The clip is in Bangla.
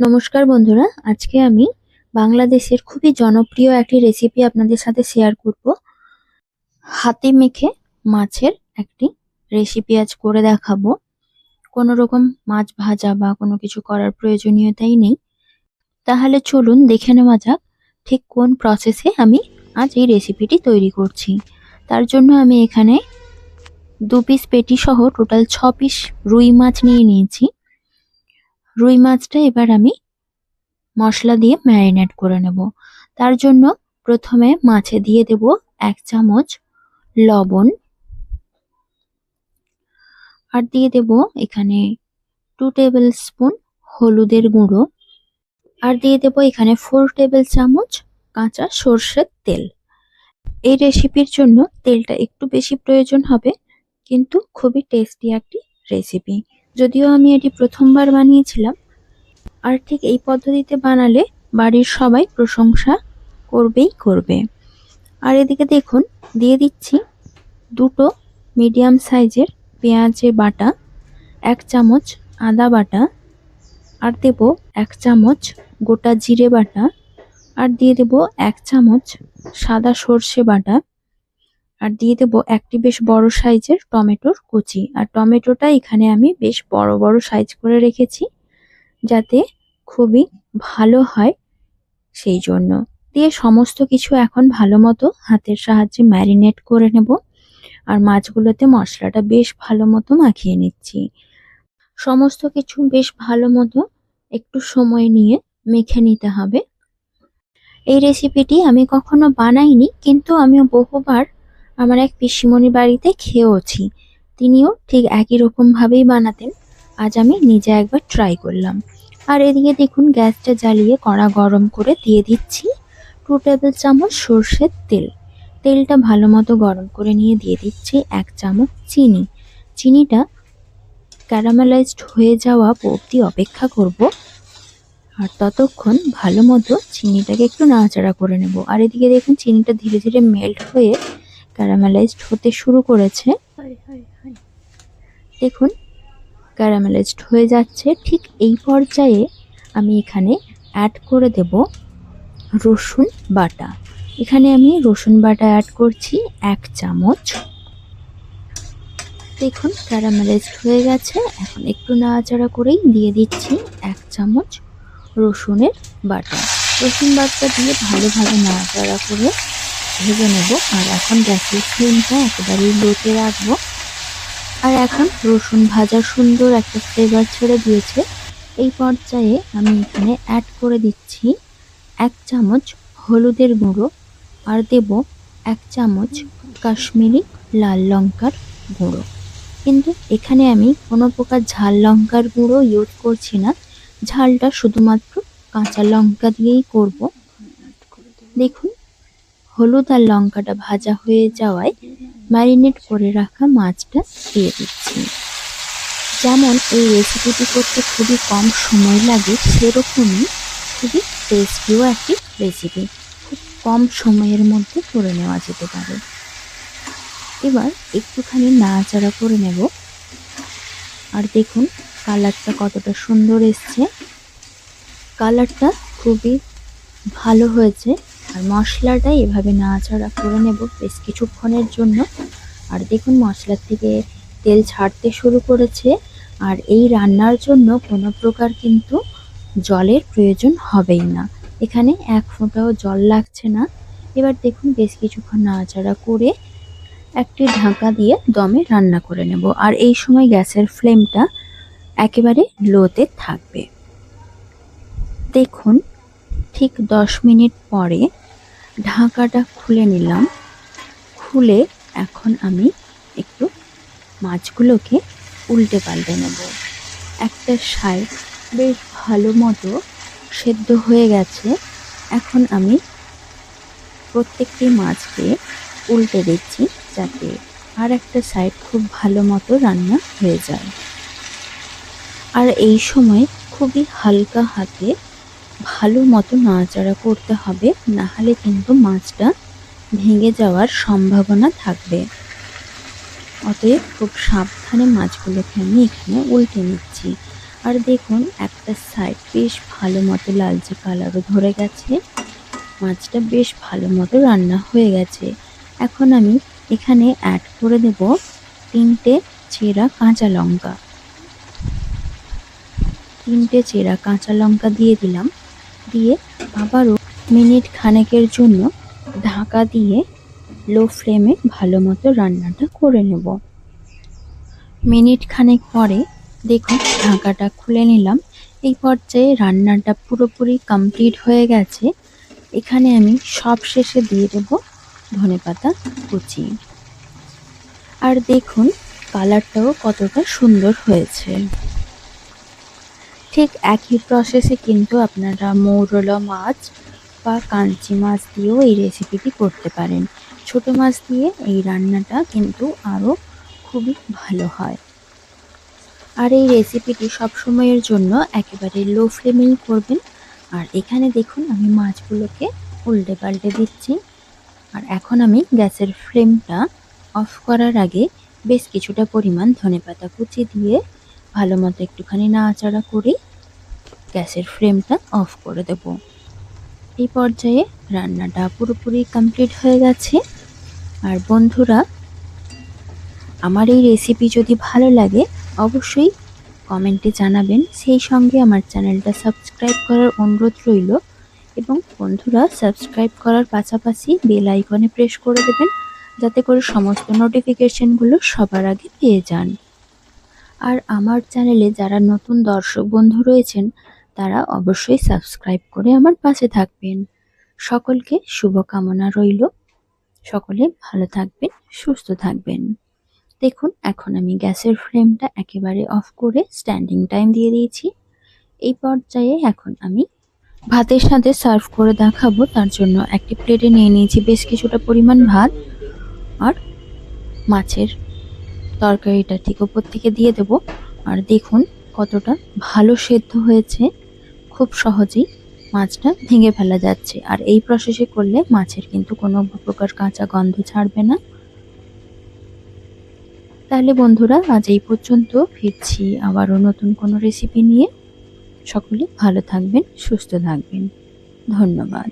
নমস্কার বন্ধুরা, আজকে আমি বাংলাদেশের খুবই জনপ্রিয় একটি রেসিপি আপনাদের সাথে শেয়ার করব। হাতে মেখে মাছের একটি রেসিপি আজ করে দেখাবো। কোনো রকম মাছ ভাজা বা কোনো কিছু করার প্রয়োজনীয়তাই নেই। তাহলে চলুন দেখে নেওয়া যাক ঠিক কোন প্রসেসে আমি আজ এই রেসিপিটি তৈরি করছি। তার জন্য আমি এখানে দু পিস পেটি সহ টোটাল ছ পিস রুই মাছ নিয়ে নিয়েছি। রুই মাছটা এবার আমি মশলা দিয়ে ম্যারিনেট করে নেব। তার জন্য প্রথমে মাছে দিয়ে দেব এক চামচ লবণ। আর দিয়ে দেব এখানে টু টেবিল স্পুন হলুদের গুঁড়ো। আর দিয়ে দেব এখানে ফোর টেবিল চামচ কাঁচা সর্ষের তেল। এই রেসিপির জন্য তেলটা একটু বেশি প্রয়োজন হবে, কিন্তু খুবই টেস্টি একটি রেসিপি যদিও আমি এটি প্রথমবার বানিয়েছিলাম, আর ঠিক এই পদ্ধতিতে বানালে বাড়ির সবাই প্রশংসা করবেই করবে। আর এদিকে দেখুন, দিয়ে দিচ্ছি দুটো মিডিয়াম সাইজের পেঁয়াজের বাটা, এক চামচ আদা বাটা, আর দেব এক চামচ গোটা জিরে বাটা, আর দিয়ে দেব এক চামচ সাদা সর্ষে বাটা। আর দিয়ে দেবো একটি বেশ বড় সাইজের টমেটোর কুচি। আর টমেটোটা এখানে আমি বেশ বড় বড় সাইজ করে রেখেছি যাতে খুবই ভালো হয় সেই জন্য। দিয়ে সমস্ত কিছু এখন ভালো মতো হাতের সাহায্যে ম্যারিনেট করে নেব। আর মাছগুলোতে মশলাটা বেশ ভালো মতো মাখিয়ে নিচ্ছি। সমস্ত কিছু বেশ ভালো মতো একটু সময় নিয়ে মেখে নিতে হবে। এই রেসিপিটি আমি কখনো বানাইনি, কিন্তু আমি বহুবার আমার এক পিসিমণির বাড়িতে খেয়েওছি। তিনিও ঠিক একই রকম ভাবেই বানাতেন। আজ আমি নিজে একবার ট্রাই করলাম। আর এদিকে দেখুন, গ্যাসটা জ্বালিয়ে কড়া গরম করে দিয়ে দিচ্ছি টু টেবিল চামচ সর্ষের তেল। তেলটা ভালো মতো গরম করে নিয়ে দিয়ে দিচ্ছি এক চামচ চিনি। চিনিটা ক্যারামেলাইজড হয়ে যাওয়া অবধি অপেক্ষা করব। আর ততক্ষণ ভালো মতো চিনিটাকে একটু নাড়াচাড়া করে নেব। আর এদিকে দেখুন, চিনিটা ধীরে ধীরে মেল্ট হয়ে ক্যারামেলাইজড হতে শুরু করেছে। দেখুন ক্যারামেলাইজড হয়ে যাচ্ছে। ঠিক এই পর্যায়ে আমি এখানে অ্যাড করে দেব রসুন বাটা। এখানে আমি রসুন বাটা অ্যাড করছি এক চামচ। দেখুন ক্যারামেলাইজড হয়ে গেছে। এখন একটু নাড়াচাড়া করেই দিয়ে দিচ্ছি এক চামচ রসুনের বাটা। রসুন বাটা দিয়ে ভালোভাবে নাড়াচাড়া করে ভেজে নেব, আর এখন গ্যাসের ফ্লেমটা একেবারেই লোতে রাখব। আর এখন রসুন ভাজা সুন্দর একটা ফ্লেভার ছেড়ে দিয়েছে। এই পর্যায়ে আমি এখানে অ্যাড করে দিচ্ছি এক চামচ হলুদের গুঁড়ো, আর দেব এক চামচ কাশ্মীরি লাল লঙ্কার গুঁড়ো। কিন্তু এখানে আমি কোনো প্রকার ঝাল লঙ্কার গুঁড়ো ইউজ করছি না। ঝালটা শুধুমাত্র কাঁচা লঙ্কা দিয়েই করব। দেখুন হলুদ আর লঙ্কাটা ভাজা হয়ে যাওয়ায় ম্যারিনেট করে রাখা মাছটা দিয়ে দিচ্ছি। যেমন এই রেসিপিটি করতে খুবই কম সময় লাগে, সেরকমই খুবই টেস্টিও একটি রেসিপি খুব কম সময়ের মধ্যে করে নেওয়া যেতে পারে। এবার একটুখানি নাড়াচাড়া করে নেব। আর দেখুন, কালারটা কতটা সুন্দর এসছে। কালারটা খুবই ভালো হয়েছে। আর মশলাটা এভাবে নাড়াচাড়া করে নেব বেশ কিছুক্ষণের জন্য। আর দেখুন, মশলার থেকে তেল ছাড়তে শুরু করেছে। আর এই রান্নার জন্য কোনো প্রকার কিন্তু জলের প্রয়োজন হবেই না। এখানে এক ফোঁটাও জল লাগছে না। এবার দেখুন, বেশ কিছুক্ষণ নাড়াচাড়া করে একটি ঢাকা দিয়ে দমে রান্না করে নেব। আর এই সময় গ্যাসের ফ্লেমটা একেবারে লোতে থাকবে। দেখুন ঠিক দশ মিনিট পরে ঢাকাটা খুলে নিলাম। খুলে এখন আমি একটু মাছগুলোকে উল্টে পাল্টে নেব। একটা সাইড বেশ ভালো মতো সেদ্ধ হয়ে গেছে। এখন আমি প্রত্যেকটি মাছকে উল্টে দিচ্ছি যাতে আর একটা সাইড খুব ভালো মতো রান্না হয়ে যায়। আর এই সময় খুবই হালকা হাতে ভালো মতো নাড়াচাড়া করতে হবে না হলে কিন্তু মাছটা ভেঙে যাওয়ার সম্ভাবনা থাকবে। অতএব খুব সাবধানে মাছগুলোকে আমি এখানে উল্টে নিচ্ছি। আর দেখুন, একটা সাইড বেশ ভালো মতো লালচে কালারও ধরে গেছে। মাছটা বেশ ভালো মতো রান্না হয়ে গেছে। এখন আমি এখানে অ্যাড করে দেব তিনটে চেরা কাঁচা লঙ্কা। তিনটে চেরা কাঁচা লঙ্কা দিয়ে দিলাম। দিয়ে আবারও মিনিট খানেকের জন্য ঢাকা দিয়ে লো ফ্লেমে ভালো মতো রান্নাটা করে নেব। মিনিট খানেক পরে দেখুন ঢাকাটা খুলে নিলাম। এই পর্যায়ে রান্নাটা পুরোপুরি কমপ্লিট হয়ে গেছে। এখানে আমি সব শেষে দিয়ে দেব ধনেপাতা কুচি। আর দেখুন কালারটাও কতটা সুন্দর হয়েছে। ঠিক একই প্রসেসে কিন্তু আপনারা মৌরলা মাছ বা কাঞ্চি মাছ দিয়েও এই রেসিপিটি করতে পারেন। ছোট মাছ দিয়ে এই রান্নাটা কিন্তু আরও খুবই ভালো হয়। আর এই রেসিপিটি সব সময়ের জন্য একেবারে লো ফ্লেমেই করবেন। আর এখানে দেখুন, আমি মাছগুলোকে উল্টে পাল্টে দিচ্ছি। আর এখন আমি গ্যাসের ফ্লেমটা অফ করার আগে বেশ কিছুটা পরিমাণ ধনেপাতা কুচি দিয়ে ভালো মতো একটুখানি নাড়াচাড়া করে গ্যাসের ফ্লেমটা অফ করে দেব। এই পর্যায়ে রান্নাটা পুরোপুরি কমপ্লিট হয়ে গেছে। আর বন্ধুরা, আমার এই রেসিপি যদি ভালো লাগে, অবশ্যই কমেন্টে জানাবেন। সেই সঙ্গে আমার চ্যানেলটা সাবস্ক্রাইব করার অনুরোধ রইল এবং বন্ধুরা, সাবস্ক্রাইব করার পাশাপাশি বেল আইকনে প্রেস করে দেবেন, যাতে করে সমস্ত নোটিফিকেশনগুলো সবার আগে পেয়ে যান। আর আমার চ্যানেলে যারা নতুন দর্শক বন্ধু রয়েছেন, তারা অবশ্যই সাবস্ক্রাইব করে আমার পাশে থাকবেন। সকলকে শুভকামনা রইল। সকলে ভালো থাকবেন, সুস্থ থাকবেন। দেখুন, এখন আমি গ্যাসের ফ্লেমটা একেবারে অফ করে স্ট্যান্ডিং টাইম দিয়ে দিয়েছি। এই পর্যায়ে এখন আমি ভাতের সাথে সার্ভ করে দেখাবো। তার জন্য একটি প্লেটে নিয়ে নিয়েছি বেশ কিছুটা পরিমাণ ভাত আর মাছের তরকারিটা ঠিক ওপর থেকে দিয়ে দেব। আর দেখুন কতটা ভালো সেদ্ধ হয়েছে। খুব সহজেই মাছটা ভেঙে ফেলা যাচ্ছে। আর এই প্রসেসে করলে মাছের কিন্তু কোনো প্রকার কাঁচা গন্ধ ছাড়বে না। তাহলে বন্ধুরা, আজ এই পর্যন্ত। ফিরছি আবারও নতুন কোনো রেসিপি নিয়ে। সকলে ভালো থাকবেন, সুস্থ থাকবেন। ধন্যবাদ।